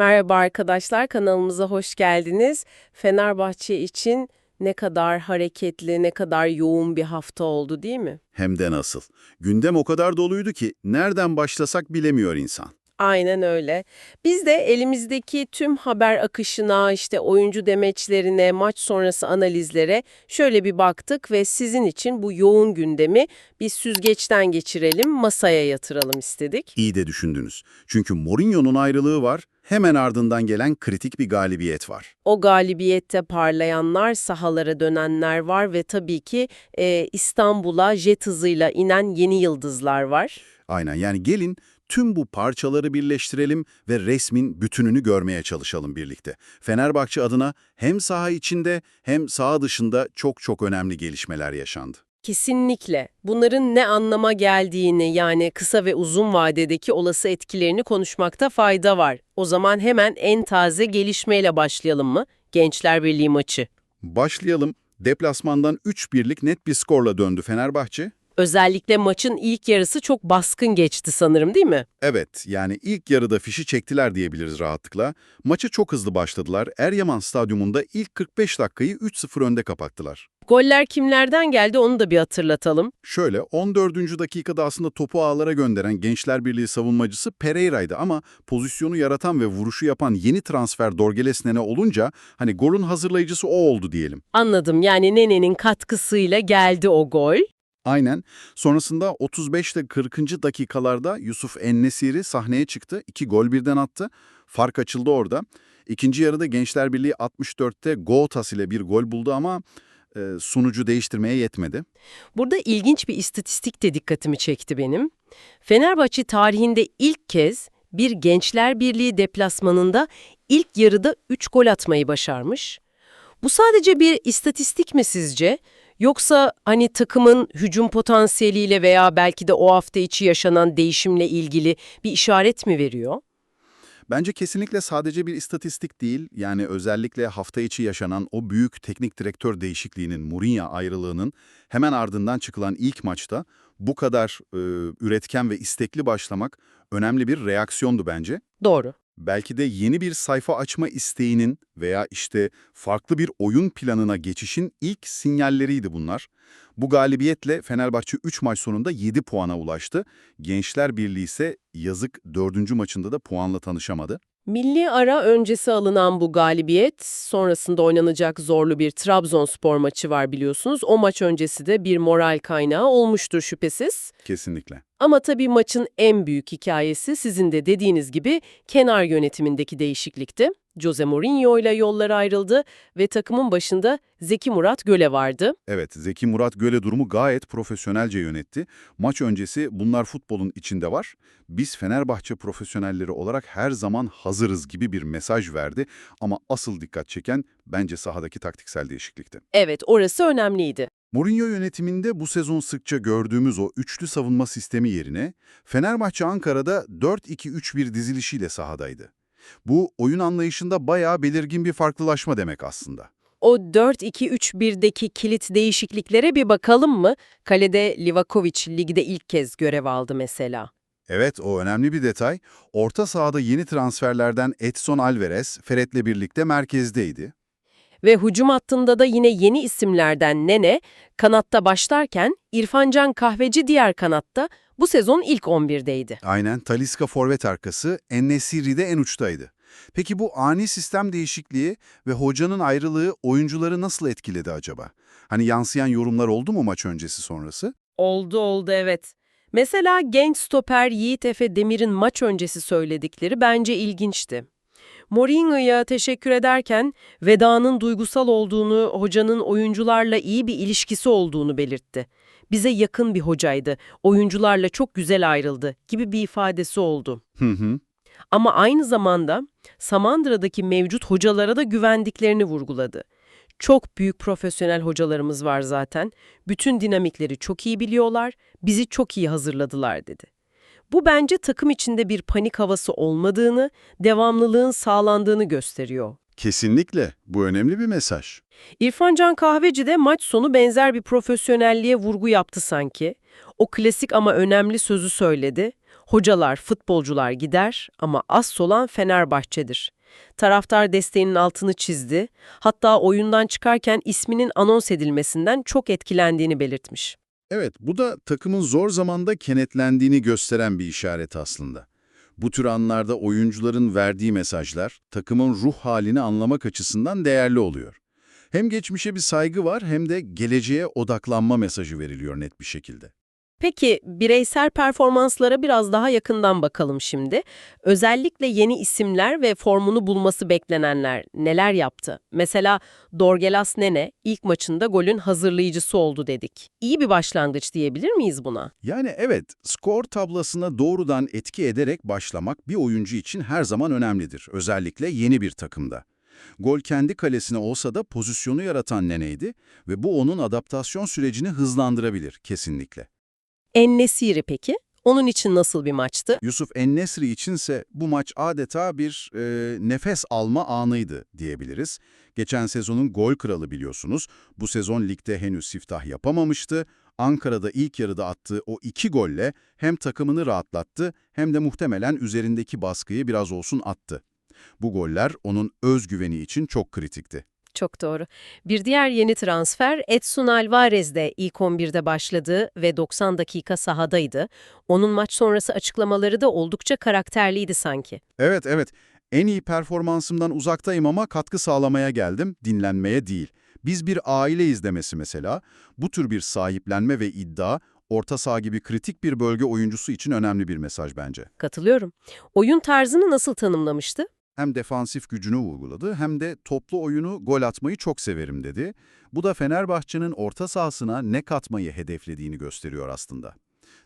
Merhaba arkadaşlar, kanalımıza hoş geldiniz. Fenerbahçe için ne kadar hareketli, ne kadar yoğun bir hafta oldu değil mi? Hem de nasıl. Gündem o kadar doluydu ki nereden başlasak bilemiyor insan. Aynen öyle. Biz de elimizdeki tüm haber akışına, işte oyuncu demeçlerine, maç sonrası analizlere şöyle bir baktık ve sizin için bu yoğun gündemi bir süzgeçten geçirelim, masaya yatıralım istedik. İyi de düşündünüz. Çünkü Mourinho'nun ayrılığı var, hemen ardından gelen kritik bir galibiyet var. O galibiyette parlayanlar, sahalara dönenler var ve tabii ki e, İstanbul'a jet hızıyla inen yeni yıldızlar var. Aynen yani gelin tüm bu parçaları birleştirelim ve resmin bütününü görmeye çalışalım birlikte. Fenerbahçe adına hem saha içinde hem saha dışında çok çok önemli gelişmeler yaşandı. Kesinlikle. Bunların ne anlama geldiğini yani kısa ve uzun vadedeki olası etkilerini konuşmakta fayda var. O zaman hemen en taze gelişmeyle başlayalım mı? Gençler Birliği maçı. Başlayalım. Deplasmandan 3-1'lik net bir skorla döndü Fenerbahçe. Özellikle maçın ilk yarısı çok baskın geçti sanırım değil mi? Evet, yani ilk yarıda fişi çektiler diyebiliriz rahatlıkla. Maça çok hızlı başladılar. Eryaman Stadyumunda ilk 45 dakikayı 3-0 önde kapattılar. Goller kimlerden geldi onu da bir hatırlatalım. Şöyle 14. dakikada aslında topu ağlara gönderen Gençler Birliği savunmacısı Pereira'ydı ama pozisyonu yaratan ve vuruşu yapan yeni transfer Dorgeles Nene olunca hani golün hazırlayıcısı o oldu diyelim. Anladım yani Nene'nin katkısıyla geldi o gol. Aynen. Sonrasında 35 ile 40. dakikalarda Yusuf Ennesiri sahneye çıktı. İki gol birden attı. Fark açıldı orada. İkinci yarıda Gençler Birliği 64'te Gotas ile bir gol buldu ama e, sonucu değiştirmeye yetmedi. Burada ilginç bir istatistik de dikkatimi çekti benim. Fenerbahçe tarihinde ilk kez bir Gençler Birliği deplasmanında ilk yarıda 3 gol atmayı başarmış. Bu sadece bir istatistik mi sizce? Yoksa hani takımın hücum potansiyeliyle veya belki de o hafta içi yaşanan değişimle ilgili bir işaret mi veriyor? Bence kesinlikle sadece bir istatistik değil, yani özellikle hafta içi yaşanan o büyük teknik direktör değişikliğinin, Mourinho ayrılığının hemen ardından çıkılan ilk maçta bu kadar e, üretken ve istekli başlamak önemli bir reaksiyondu bence. Doğru. Belki de yeni bir sayfa açma isteğinin veya işte farklı bir oyun planına geçişin ilk sinyalleriydi bunlar. Bu galibiyetle Fenerbahçe 3 maç sonunda 7 puana ulaştı. Gençler Birliği ise yazık 4. maçında da puanla tanışamadı. Milli ara öncesi alınan bu galibiyet, sonrasında oynanacak zorlu bir Trabzonspor maçı var biliyorsunuz. O maç öncesi de bir moral kaynağı olmuştur şüphesiz. Kesinlikle. Ama tabii maçın en büyük hikayesi sizin de dediğiniz gibi kenar yönetimindeki değişiklikti. Jose Mourinho ile yollar ayrıldı ve takımın başında Zeki Murat Göle vardı. Evet, Zeki Murat Göle durumu gayet profesyonelce yönetti. Maç öncesi bunlar futbolun içinde var. Biz Fenerbahçe profesyonelleri olarak her zaman hazırız gibi bir mesaj verdi. Ama asıl dikkat çeken bence sahadaki taktiksel değişiklikti. Evet, orası önemliydi. Mourinho yönetiminde bu sezon sıkça gördüğümüz o üçlü savunma sistemi yerine Fenerbahçe Ankara'da 4-2-3-1 dizilişiyle sahadaydı. Bu oyun anlayışında bayağı belirgin bir farklılaşma demek aslında. O 4-2-3-1'deki kilit değişikliklere bir bakalım mı? Kalede Livakovic ligde ilk kez görev aldı mesela. Evet, o önemli bir detay. Orta sahada yeni transferlerden Edson Alvarez, Fred'le birlikte merkezdeydi. Ve hücum hattında da yine yeni isimlerden Nene, kanatta başlarken İrfancan Kahveci diğer kanatta bu sezon ilk 11'deydi. Aynen, Talisca forvet arkası, Ennesiri de en uçtaydı. Peki bu ani sistem değişikliği ve hocanın ayrılığı oyuncuları nasıl etkiledi acaba? Hani yansıyan yorumlar oldu mu maç öncesi sonrası? Oldu oldu evet. Mesela genç stoper Yiğit Efe Demir'in maç öncesi söyledikleri bence ilginçti. Mourinho'ya teşekkür ederken vedanın duygusal olduğunu, hocanın oyuncularla iyi bir ilişkisi olduğunu belirtti. Bize yakın bir hocaydı, oyuncularla çok güzel ayrıldı gibi bir ifadesi oldu. Hı hı. Ama aynı zamanda Samandıra'daki mevcut hocalara da güvendiklerini vurguladı. Çok büyük profesyonel hocalarımız var zaten. Bütün dinamikleri çok iyi biliyorlar, bizi çok iyi hazırladılar dedi. Bu bence takım içinde bir panik havası olmadığını, devamlılığın sağlandığını gösteriyor. Kesinlikle. Bu önemli bir mesaj. İrfan Can Kahveci de maç sonu benzer bir profesyonelliğe vurgu yaptı sanki. O klasik ama önemli sözü söyledi. Hocalar, futbolcular gider ama asıl olan Fenerbahçe'dir. Taraftar desteğinin altını çizdi, hatta oyundan çıkarken isminin anons edilmesinden çok etkilendiğini belirtmiş. Evet, bu da takımın zor zamanda kenetlendiğini gösteren bir işaret aslında. Bu tür anlarda oyuncuların verdiği mesajlar takımın ruh halini anlamak açısından değerli oluyor. Hem geçmişe bir saygı var hem de geleceğe odaklanma mesajı veriliyor net bir şekilde. Peki bireysel performanslara biraz daha yakından bakalım şimdi. Özellikle yeni isimler ve formunu bulması beklenenler neler yaptı? Mesela Dorgelas Nene ilk maçında golün hazırlayıcısı oldu dedik. İyi bir başlangıç diyebilir miyiz buna? Yani evet, skor tablasına doğrudan etki ederek başlamak bir oyuncu için her zaman önemlidir. Özellikle yeni bir takımda. Gol kendi kalesine olsa da pozisyonu yaratan Nene'ydi ve bu onun adaptasyon sürecini hızlandırabilir kesinlikle. Ennesiri peki? Onun için nasıl bir maçtı? Yusuf Ennesri içinse bu maç adeta bir e, nefes alma anıydı diyebiliriz. Geçen sezonun gol kralı biliyorsunuz. Bu sezon ligde henüz siftah yapamamıştı. Ankara'da ilk yarıda attığı o iki golle hem takımını rahatlattı hem de muhtemelen üzerindeki baskıyı biraz olsun attı. Bu goller onun özgüveni için çok kritikti. Çok doğru. Bir diğer yeni transfer Edson Alvarez de ilk 11'de başladı ve 90 dakika sahadaydı. Onun maç sonrası açıklamaları da oldukça karakterliydi sanki. Evet evet, en iyi performansımdan uzaktayım ama katkı sağlamaya geldim, dinlenmeye değil. Biz bir aileyiz demesi mesela, bu tür bir sahiplenme ve iddia, orta saha gibi kritik bir bölge oyuncusu için önemli bir mesaj bence. Katılıyorum. Oyun tarzını nasıl tanımlamıştı? Hem defansif gücünü vurguladı hem de toplu oyunu gol atmayı çok severim dedi. Bu da Fenerbahçe'nin orta sahasına ne katmayı hedeflediğini gösteriyor aslında.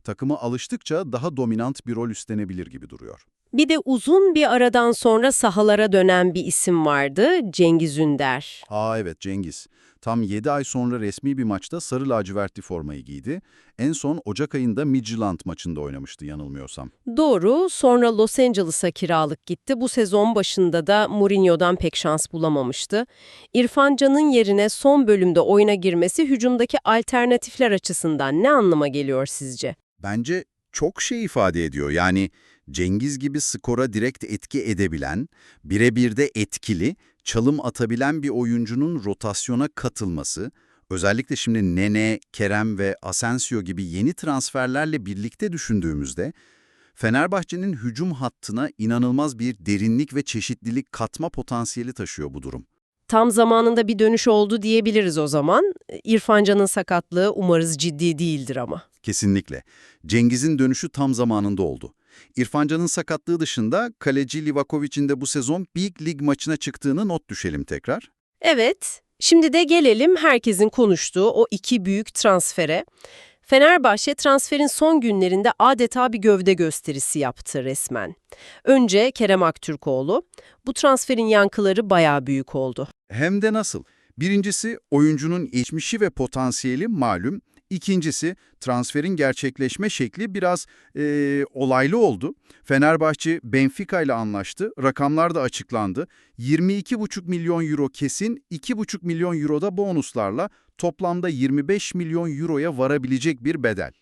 Takıma alıştıkça daha dominant bir rol üstlenebilir gibi duruyor. Bir de uzun bir aradan sonra sahalara dönen bir isim vardı, Cengiz Ünder. Aa evet Cengiz. Tam 7 ay sonra resmi bir maçta sarı lacivertli formayı giydi. En son Ocak ayında Midtjylland maçında oynamıştı yanılmıyorsam. Doğru, sonra Los Angeles'a kiralık gitti. Bu sezon başında da Mourinho'dan pek şans bulamamıştı. İrfan Can'ın yerine son bölümde oyuna girmesi hücumdaki alternatifler açısından ne anlama geliyor sizce? Bence çok şey ifade ediyor. Yani Cengiz gibi skora direkt etki edebilen, birebir de etkili, çalım atabilen bir oyuncunun rotasyona katılması, özellikle şimdi Nene, Kerem ve Asensio gibi yeni transferlerle birlikte düşündüğümüzde, Fenerbahçe'nin hücum hattına inanılmaz bir derinlik ve çeşitlilik katma potansiyeli taşıyor bu durum. Tam zamanında bir dönüş oldu diyebiliriz o zaman. İrfan Can'ın sakatlığı umarız ciddi değildir ama. Kesinlikle. Cengiz'in dönüşü tam zamanında oldu. İrfan Can'ın sakatlığı dışında kaleci Livakovic'in de bu sezon Big Lig maçına çıktığını not düşelim tekrar. Evet, şimdi de gelelim herkesin konuştuğu o iki büyük transfere. Fenerbahçe transferin son günlerinde adeta bir gövde gösterisi yaptı resmen. Önce Kerem Aktürkoğlu. Bu transferin yankıları bayağı büyük oldu. Hem de nasıl? Birincisi oyuncunun geçmişi ve potansiyeli malum. İkincisi transferin gerçekleşme şekli biraz eee, olaylı oldu. Fenerbahçe Benfica ile anlaştı. Rakamlar da açıklandı. 22,5 milyon euro kesin, 2,5 milyon euro da bonuslarla toplamda 25 milyon euroya varabilecek bir bedel.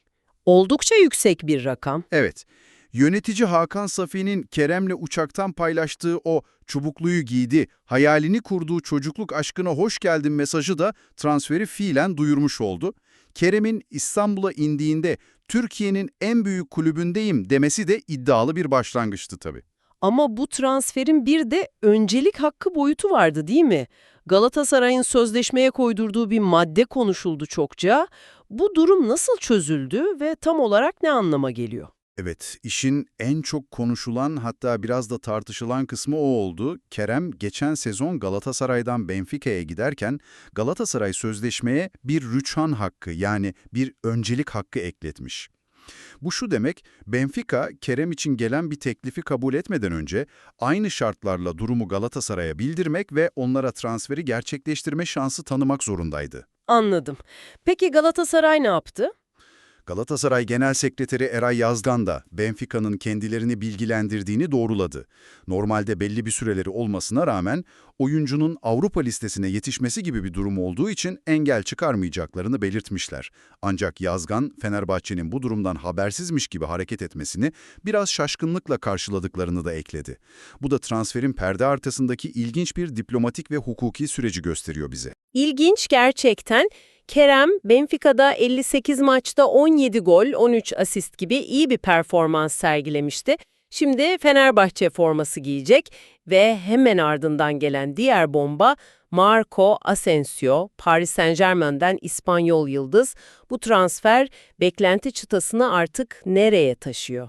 Oldukça yüksek bir rakam. Evet, yönetici Hakan Safi'nin Kerem'le uçaktan paylaştığı o çubukluyu giydi, hayalini kurduğu çocukluk aşkına hoş geldin mesajı da transferi fiilen duyurmuş oldu. Kerem'in İstanbul'a indiğinde Türkiye'nin en büyük kulübündeyim demesi de iddialı bir başlangıçtı tabii. Ama bu transferin bir de öncelik hakkı boyutu vardı değil mi? Galatasaray'ın sözleşmeye koydurduğu bir madde konuşuldu çokça. Bu durum nasıl çözüldü ve tam olarak ne anlama geliyor? Evet, işin en çok konuşulan hatta biraz da tartışılan kısmı o oldu. Kerem geçen sezon Galatasaray'dan Benfica'ya giderken Galatasaray sözleşmeye bir rüçhan hakkı yani bir öncelik hakkı ekletmiş. Bu şu demek, Benfica, Kerem için gelen bir teklifi kabul etmeden önce aynı şartlarla durumu Galatasaray'a bildirmek ve onlara transferi gerçekleştirme şansı tanımak zorundaydı. Anladım. Peki Galatasaray ne yaptı? Galatasaray Genel Sekreteri Eray Yazgan da Benfica'nın kendilerini bilgilendirdiğini doğruladı. Normalde belli bir süreleri olmasına rağmen oyuncunun Avrupa listesine yetişmesi gibi bir durum olduğu için engel çıkarmayacaklarını belirtmişler. Ancak Yazgan, Fenerbahçe'nin bu durumdan habersizmiş gibi hareket etmesini biraz şaşkınlıkla karşıladıklarını da ekledi. Bu da transferin perde arkasındaki ilginç bir diplomatik ve hukuki süreci gösteriyor bize. İlginç gerçekten. Kerem, Benfica'da 58 maçta 17 gol, 13 asist gibi iyi bir performans sergilemişti. Şimdi Fenerbahçe forması giyecek ve hemen ardından gelen diğer bomba Marco Asensio, Paris Saint-Germain'den İspanyol yıldız. Bu transfer beklenti çıtasını artık nereye taşıyor?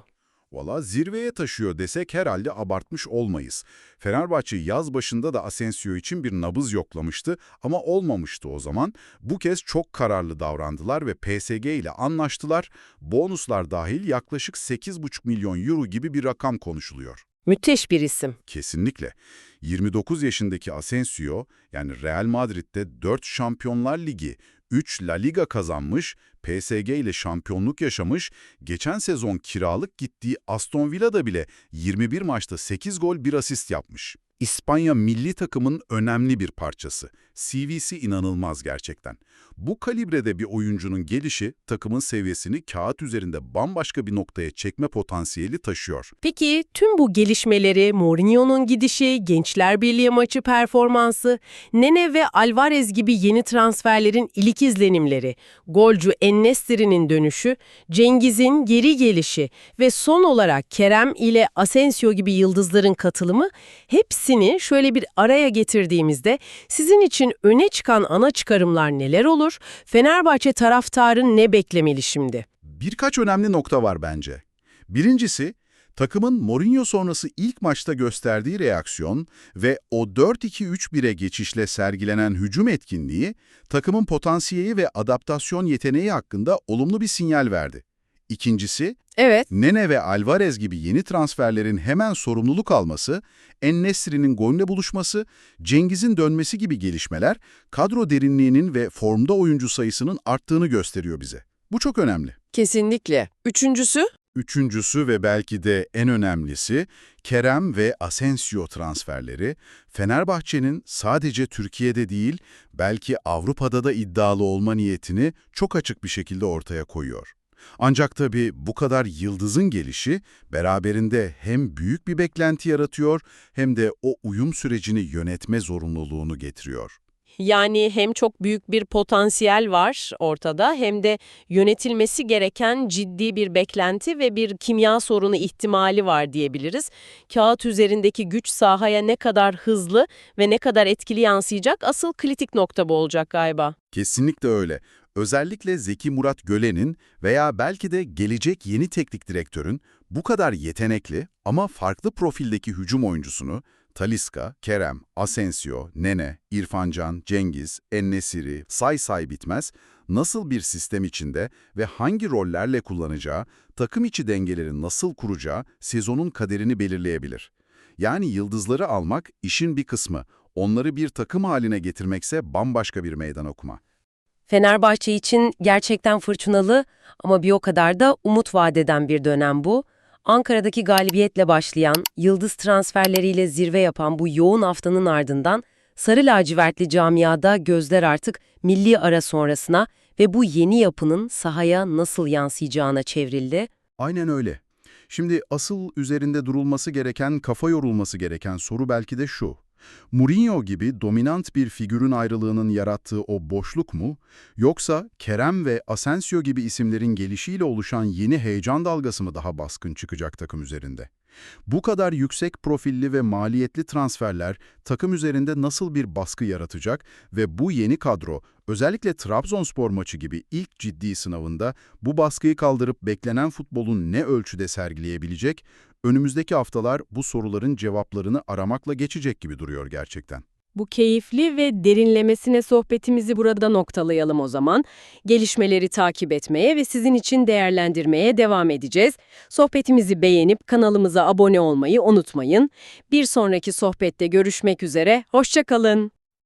Valla zirveye taşıyor desek herhalde abartmış olmayız. Fenerbahçe yaz başında da Asensio için bir nabız yoklamıştı ama olmamıştı o zaman. Bu kez çok kararlı davrandılar ve PSG ile anlaştılar. Bonuslar dahil yaklaşık 8,5 milyon euro gibi bir rakam konuşuluyor. Müthiş bir isim. Kesinlikle. 29 yaşındaki Asensio, yani Real Madrid'de 4 Şampiyonlar Ligi, 3 La Liga kazanmış, PSG ile şampiyonluk yaşamış, geçen sezon kiralık gittiği Aston Villa'da bile 21 maçta 8 gol 1 asist yapmış. İspanya milli takımın önemli bir parçası. CV'si inanılmaz gerçekten. Bu kalibrede bir oyuncunun gelişi takımın seviyesini kağıt üzerinde bambaşka bir noktaya çekme potansiyeli taşıyor. Peki tüm bu gelişmeleri, Mourinho'nun gidişi, Gençler Birliği maçı performansı, Nene ve Alvarez gibi yeni transferlerin ilk izlenimleri, golcü Ennesiri'nin dönüşü, Cengiz'in geri gelişi ve son olarak Kerem ile Asensio gibi yıldızların katılımı hepsini şöyle bir araya getirdiğimizde sizin için öne çıkan ana çıkarımlar neler olur? Fenerbahçe taraftarı ne beklemeli şimdi? Birkaç önemli nokta var bence. Birincisi, takımın Mourinho sonrası ilk maçta gösterdiği reaksiyon ve o 4-2-3-1'e geçişle sergilenen hücum etkinliği, takımın potansiyeli ve adaptasyon yeteneği hakkında olumlu bir sinyal verdi. İkincisi, Evet. Nene ve Alvarez gibi yeni transferlerin hemen sorumluluk alması, En-Nesyri'nin golüne buluşması, Cengiz'in dönmesi gibi gelişmeler, kadro derinliğinin ve formda oyuncu sayısının arttığını gösteriyor bize. Bu çok önemli. Kesinlikle. Üçüncüsü? Üçüncüsü ve belki de en önemlisi Kerem ve Asensio transferleri Fenerbahçe'nin sadece Türkiye'de değil belki Avrupa'da da iddialı olma niyetini çok açık bir şekilde ortaya koyuyor. Ancak tabii bu kadar yıldızın gelişi beraberinde hem büyük bir beklenti yaratıyor hem de o uyum sürecini yönetme zorunluluğunu getiriyor. Yani hem çok büyük bir potansiyel var ortada hem de yönetilmesi gereken ciddi bir beklenti ve bir kimya sorunu ihtimali var diyebiliriz. Kağıt üzerindeki güç sahaya ne kadar hızlı ve ne kadar etkili yansıyacak asıl kritik nokta bu olacak galiba. Kesinlikle öyle. Özellikle Zeki Murat Gölen'in veya belki de gelecek yeni teknik direktörün bu kadar yetenekli ama farklı profildeki hücum oyuncusunu Taliska, Kerem, Asensio, Nene, İrfancan, Cengiz, Ennesiri, say say bitmez, nasıl bir sistem içinde ve hangi rollerle kullanacağı, takım içi dengeleri nasıl kuracağı sezonun kaderini belirleyebilir. Yani yıldızları almak işin bir kısmı, onları bir takım haline getirmekse bambaşka bir meydan okuma. Fenerbahçe için gerçekten fırtınalı ama bir o kadar da umut vadeden bir dönem bu. Ankara'daki galibiyetle başlayan, yıldız transferleriyle zirve yapan bu yoğun haftanın ardından Sarı lacivertli camiada gözler artık milli ara sonrasına ve bu yeni yapının sahaya nasıl yansıyacağına çevrildi. Aynen öyle. Şimdi asıl üzerinde durulması gereken, kafa yorulması gereken soru belki de şu. Mourinho gibi dominant bir figürün ayrılığının yarattığı o boşluk mu? Yoksa Kerem ve Asensio gibi isimlerin gelişiyle oluşan yeni heyecan dalgası mı daha baskın çıkacak takım üzerinde? Bu kadar yüksek profilli ve maliyetli transferler takım üzerinde nasıl bir baskı yaratacak ve bu yeni kadro özellikle Trabzonspor maçı gibi ilk ciddi sınavında bu baskıyı kaldırıp beklenen futbolun ne ölçüde sergileyebilecek? Önümüzdeki haftalar bu soruların cevaplarını aramakla geçecek gibi duruyor gerçekten. Bu keyifli ve derinlemesine sohbetimizi burada noktalayalım o zaman. Gelişmeleri takip etmeye ve sizin için değerlendirmeye devam edeceğiz. Sohbetimizi beğenip kanalımıza abone olmayı unutmayın. Bir sonraki sohbette görüşmek üzere, hoşçakalın.